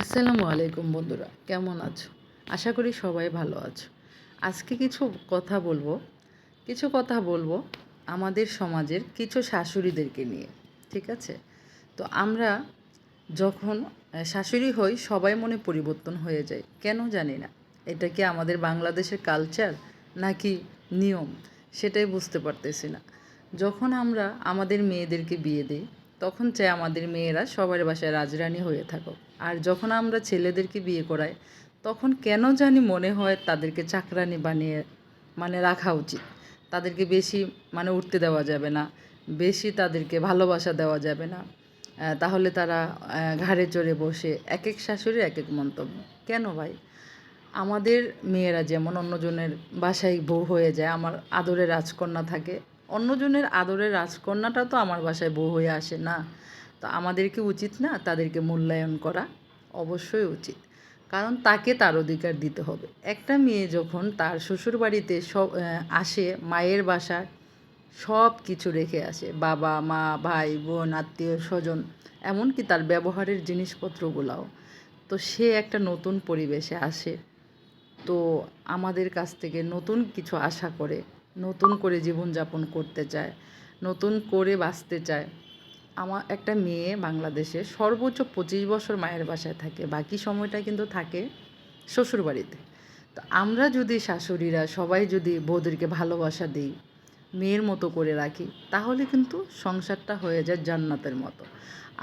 আসসালামু আলাইকুম বন্ধুরা, কেমন আছো? আশা করি সবাই ভালো আছো। আজকে কিছু কথা বলব, কিছু কথা বলব আমাদের সমাজের কিছু শাশুড়িদেরকে নিয়ে, ঠিক আছে? তো আমরা যখন শাশুড়ি হই, সবাই মনে পরিবর্তন হয়ে যায় কেন জানি না? এটা কি আমাদের বাংলাদেশের কালচার নাকি নিয়ম? সেটাই বুঝতে পারতেছি না। যখন আমরা আমাদের মেয়েদেরকে বিয়ে দিই তখন চাই আমাদের মেয়েরা সবার বাসায় রাজরানী হয়ে থাকুক। আর যখন আমরা ছেলেদেরকে বিয়ে করাই, তখন কেন জানি মনে হয় তাদেরকে চাকরানি বানিয়ে মানে রাখা উচিত। তাদেরকে বেশি মানে উঠতে দেওয়া যাবে না। বেশি তাদেরকে ভালোবাসা দেওয়া যাবে না। তাহলে তারা ঘাড়ে চড়ে বসে এক এক শাশুড়ি এক এক মন্তব্য। কেন ভাই? আমাদের মেয়েরা যেমন অন্যজনের বাসায় বউ হয়ে যায়, আমার আদরে রাজকন্যা থাকে অন্যজনের আদরের রাজকন্যাটা তো আমার বাসায় বউ হয়ে আসে না। তো আমাদেরকে উচিত না তাদেরকে মূল্যায়ন করা? অবশ্যই উচিত। কারণ তাকে তার অধিকার দিতে হবে। একটা মেয়ে যখন তার শ্বশুর বাড়িতে সব আসে, মায়ের বাসায়, সব কিছু রেখে আসে। বাবা, মা, ভাই, বোন, আত্মীয়, স্বজন, এমনকি তার ব্যবহারের জিনিসপত্রগুলাও। তো সে একটা নতুন পরিবেশে আসে। তো আমাদের কাছ থেকে নতুন কিছু আশা করে নতুন করে জীবনযাপন করতে চায়, নতুন করে বাঁচতে চায়। আমার একটা মেয়ে বাংলাদেশে সর্বোচ্চ পঁচিশ বছর মায়ের বাসায় থাকে, বাকি সময়টা কিন্তু থাকে শ্বশুরবাড়িতে। তো আমরা যদি শাশুড়িরা সবাই যদি বৌদেরকে ভালোবাসা দিই, মেয়ের মতো করে রাখি, তাহলে কিন্তু সংসারটা হয়ে যায় জান্নাতের মতো।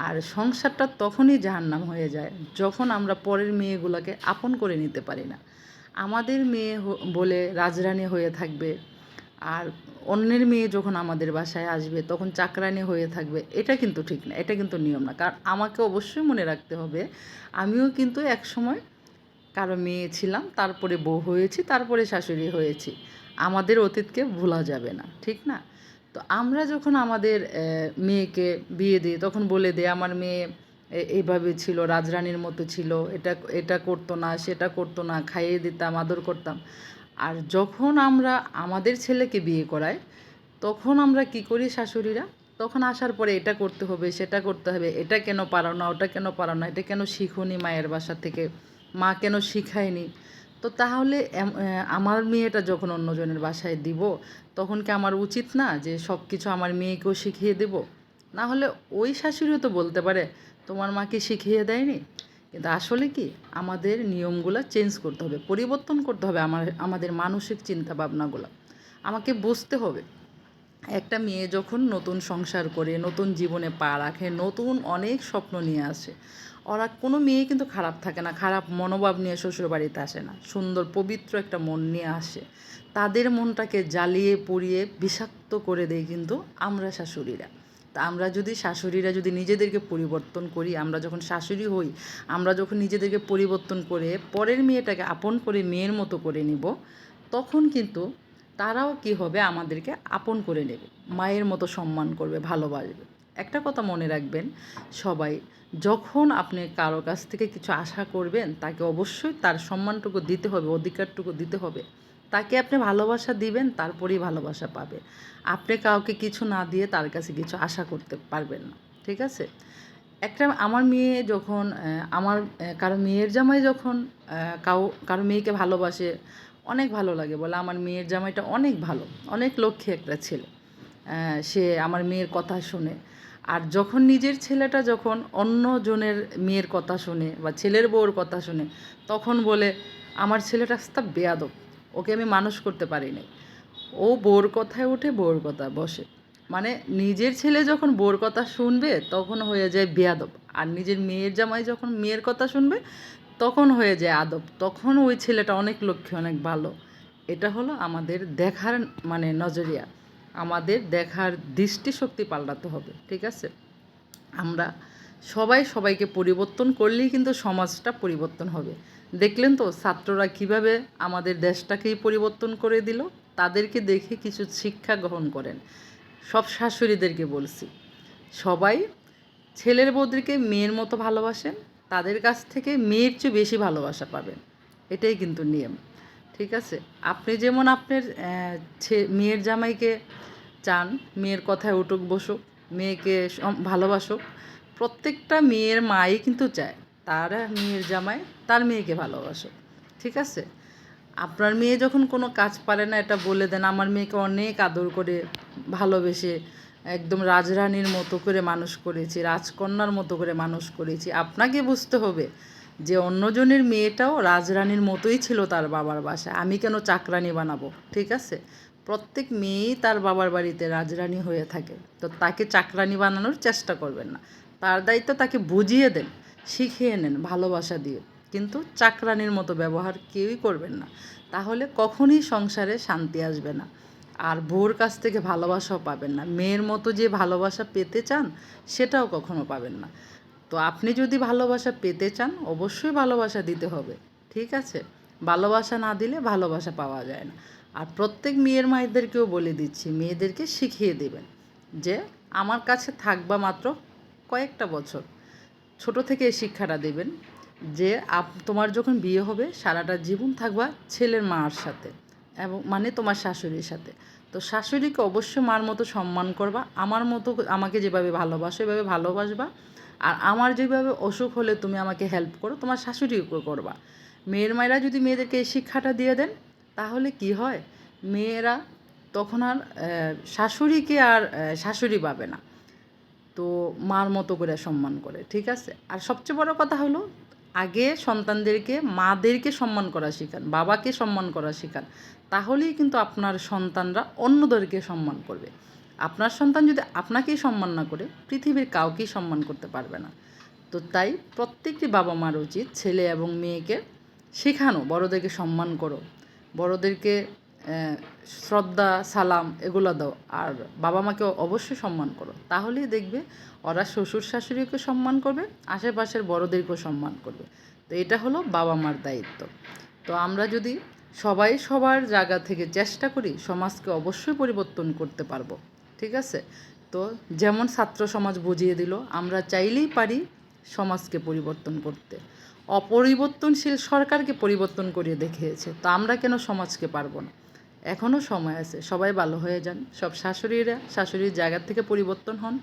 আর সংসারটা তখনই জাহান্নাম হয়ে যায় যখন আমরা পরের মেয়েগুলোকে আপন করে নিতে পারি না। আমাদের মেয়ে বলে রাজরানী হয়ে থাকবে আর অন্যের মেয়ে যখন আমাদের বাসায় আসবে, তখন চাকরানি হয়ে থাকবে, এটা কিন্তু ঠিক না, এটা কিন্তু নিয়ম না। কারণ আমাকে অবশ্যই মনে রাখতে হবে, আমিও কিন্তু এক সময় কারও মেয়ে ছিলাম, তারপরে বউ হয়েছি, তারপরে শাশুড়ি হয়েছি, আমাদের অতীতকে ভোলা যাবে না, ঠিক না? তো আমরা যখন আমাদের মেয়েকে বিয়ে দিই, তখন বলে দিই, আমার মেয়ে এইভাবে ছিল, রাজরানীর মতো ছিল, এটা এটা করতো না, সেটা করতো না, খাইয়ে দিতাম, আদর করতাম। আর যখন আমরা আমাদের ছেলেকে বিয়ে করাই, তখন আমরা কি করি শাশুড়িরা? তখন আসার পরে এটা করতে হবে, সেটা করতে হবে, এটা কেন পারো না, ওটা কেন পারো না, এটা কেন শিখুনি মায়ের বাসা থেকে, মা কেন শিখায়নি? তো তাহলে আমার মেয়েটা যখন অন্যজনের বাসায় দিব, তখন কি আমার উচিত না যে সব কিছু আমার মেয়েকেও শিখিয়ে দেব? না হলে ওই শাশুড়িও তো বলতে পারে, তোমার মাকে শিখিয়ে দেয়নি? কিন্তু আসলে কি আমাদের নিয়মগুলো চেঞ্জ করতে হবে, পরিবর্তন করতে হবে আমার, আমাদের মানসিক চিন্তা ভাবনাগুলো আমাকে বুঝতে হবে। একটা মেয়ে যখন নতুন সংসার করে, নতুন জীবনে পা রাখে, নতুন অনেক স্বপ্ন নিয়ে আসে, ওরা কোনো মেয়ে কিন্তু খারাপ থাকে না, খারাপ মনোভাব নিয়ে শ্বশুর বাড়িতে আসে না, সুন্দর পবিত্র একটা মন নিয়ে আসে। তাদের মনটাকে জ্বালিয়ে পুড়িয়ে বিষাক্ত করে দেয় কিন্তু আমরা শাশুড়িরা। তা আমরা যদি শাশুড়িরা যদি নিজেদেরকে পরিবর্তন করি, আমরা যখন শাশুড়ি হই, আমরা যখন নিজেদেরকে পরিবর্তন করে পরের মেয়েটাকে আপন করে মেয়ের মতো করে নিব, তখন কিন্তু তারাও কি হবে আমাদেরকে আপন করে নেবে, মায়ের মতো সম্মান করবে, ভালোবাসবে। একটা কথা মনে রাখবেন, সবাই যখন আপনি কারও কাছ থেকে কিছু আশা করবেন, তাকে অবশ্যই তার সম্মানটুকু দিতে হবে, অধিকারটুকু দিতে হবে। তাকে আপনি ভালোবাসা দিবেন, তারপরেই ভালোবাসা পাবে। আপনি কাউকে কিছু না দিয়ে তার কাছে কিছু আশা করতে পারবেন না, ঠিক আছে? একটা আমার মেয়ে যখন আমার কারও মেয়ের জামাই যখন কাউ, কারও মেয়েকে ভালোবাসে, অনেক ভালো লাগে বলে, আমার মেয়ের জামাইটা অনেক ভালো, অনেক লক্ষ্মী একটা ছেলে সে আমার মেয়ের কথা শুনে। আর যখন নিজের ছেলেটা যখন অন্য জনের মেয়ের কথা শুনে বা ছেলের বউর কথা শুনে, তখন বলে, আমার ছেলেটা তা বেয়াদব। ওকে আমি মানুষ করতে পারি নাই। ও বোর কথায় উঠে বোর কথা বসে। মানে নিজের ছেলে যখন বোর কথা শুনবে, তখন হয়ে যায় বেয়াদব। আর নিজের মেয়ের জামাই যখন মেয়ের কথা শুনবে, তখন হয়ে যায় আদব। তখন ওই ছেলেটা অনেক লক্ষ্যে অনেক ভালো। এটা হলো আমাদের দেখার মানে নজরিয়া। আমাদের দেখার দৃষ্টিশক্তি পাল্টাতে হবে, ঠিক আছে? আমরা সবাই সবাইকে পরিবর্তন করলেই কিন্তু সমাজটা পরিবর্তন হবে। দেখলেন তো ছাত্ররা কীভাবে আমাদের দেশটাকেই পরিবর্তন করে দিল? তাদেরকে দেখে কিছু শিক্ষা গ্রহণ করেন। সব শাশুড়িদেরকে বলছি, সবাই ছেলের বউদেরকে মেয়ের মতো ভালোবাসেন, তাদের কাছ থেকে মেয়ের চেয়ে বেশি ভালোবাসা পাবেন। এটাই কিন্তু নিয়ম, ঠিক আছে? আপনি যেমন আপনার মেয়ের জামাইকে চান, মেয়ের কথায় উঠুক বসুক, মেয়েকে ভালোবাসুক, প্রত্যেকটা মেয়ের মাই কিন্তু চায়। তার মেয়ের জামাই তার মেয়েকে ভালোবাসো, ঠিক আছে? আপনার মেয়ে যখন কোনো কাজ পারে না, এটা বলে দেন, আমার মেয়েকে অনেক আদর করে ভালোবেসে একদম রাজরানীর মতো করে মানুষ করেছি, রাজকন্যার মতো করে মানুষ করেছি। আপনাকে বুঝতে হবে যে অন্যজনের মেয়েটাও রাজরানীর মতোই ছিল তার বাবার বাসায়। আমি কেন চাকরানি বানাবো, ঠিক আছে? প্রত্যেক মেয়েই তার বাবার বাড়িতে রাজরানী হয়ে থাকে। তো তাকে চাকরানি বানানোর চেষ্টা করবেন না। তার দায়িত্ব তাকে বুঝিয়ে দেন। শিখিয়ে নেন ভালোবাসা দিয়ে। কিন্তু চাকরানির মতো ব্যবহার কেউই করবেন না। তাহলে কখনই সংসারে শান্তি আসবে না। আর বউর কাছ থেকে ভালোবাসাও পাবেন না। মেয়ের মতো যে ভালোবাসা পেতে চান, সেটাও কখনো পাবেন না। তো আপনি যদি ভালোবাসা পেতে চান, অবশ্যই ভালোবাসা দিতে হবে। ঠিক আছে? ভালোবাসা না দিলে ভালোবাসা পাওয়া যায় না। আর প্রত্যেক মেয়ের মায়েদেরকেও বলে দিচ্ছি, মেয়েদেরকে শিখিয়ে দেবেন যে, আমার কাছে থাকবা মাত্র কয়েকটা বছর। ছোট থেকে এই শিক্ষাটা দেবেন যে আপ, তোমার যখন বিয়ে হবে, সারাটা জীবন থাকবা ছেলের মার সাথে এবং মানে তোমার শাশুড়ির সাথে। তো শাশুড়িকে অবশ্যই মার মতো সম্মান করবা, আমার মতো আমাকে যেভাবে ভালোবাসো এভাবে ভালোবাসবা। আর আমার যেভাবে অসুখ হলে তুমি আমাকে হেল্প করো, তোমার শাশুড়িকে করবা। মেয়ের মায়েরা যদি মেয়েদেরকে এই শিক্ষাটা দিয়ে দেন, তাহলে কি হয়? মেয়েরা তখন আর শাশুড়িকে আর শাশুড়ি পাবে না। তো মার মতো করে সম্মান করে, ঠিক আছে? আর সবচেয়ে বড় কথা হলো, আগে সন্তানদেরকে, মাদেরকে সম্মান করা শেখান, বাবাকে সম্মান করা শেখান, তাহলেই কিন্তু আপনার সন্তানরা অন্যদেরকে সম্মান করবে। আপনার সন্তান যদি আপনাকেই সম্মান না করে, পৃথিবীর কাউকেই সম্মান করতে পারবে না। তো তাই প্রত্যেকটি বাবা মার উচিত ছেলে এবং মেয়েকে শেখানো, বড়োদেরকে সম্মান করো, বড়োদেরকে শ্রদ্ধা, সালাম এগুলো দাও। আর বাবা মাকে অবশ্যই সম্মান করো। তাহলেই দেখবে ওরা শ্বশুর শাশুড়িকে সম্মান করবে, আশেপাশের বড়োদেরকেও সম্মান করবে। তো এটা হলো বাবা মার দায়িত্ব। তো আমরা যদি সবাই সবার জায়গা থেকে চেষ্টা করি সমাজকে অবশ্যই পরিবর্তন করতে পারব, ঠিক আছে? তো যেমন ছাত্র সমাজ বুঝিয়ে দিল, আমরা চাইলেই পারি সমাজকে পরিবর্তন করতে। অপরিবর্তনশীল সরকারকে পরিবর্তন করিয়ে দেখিয়েছে। তো আমরা কেন সমাজকে পারব না? এখনও সময় আছে, সবাই ভালো হয়ে যান। সব শাশুড়িরা শাশুড়ির জায়গা থেকে পরিবর্তন হন,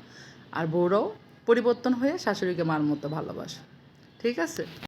আর বউরাও পরিবর্তন হয়ে শাশুড়িকে মার মতো ভালোবাসে। ঠিক আছে?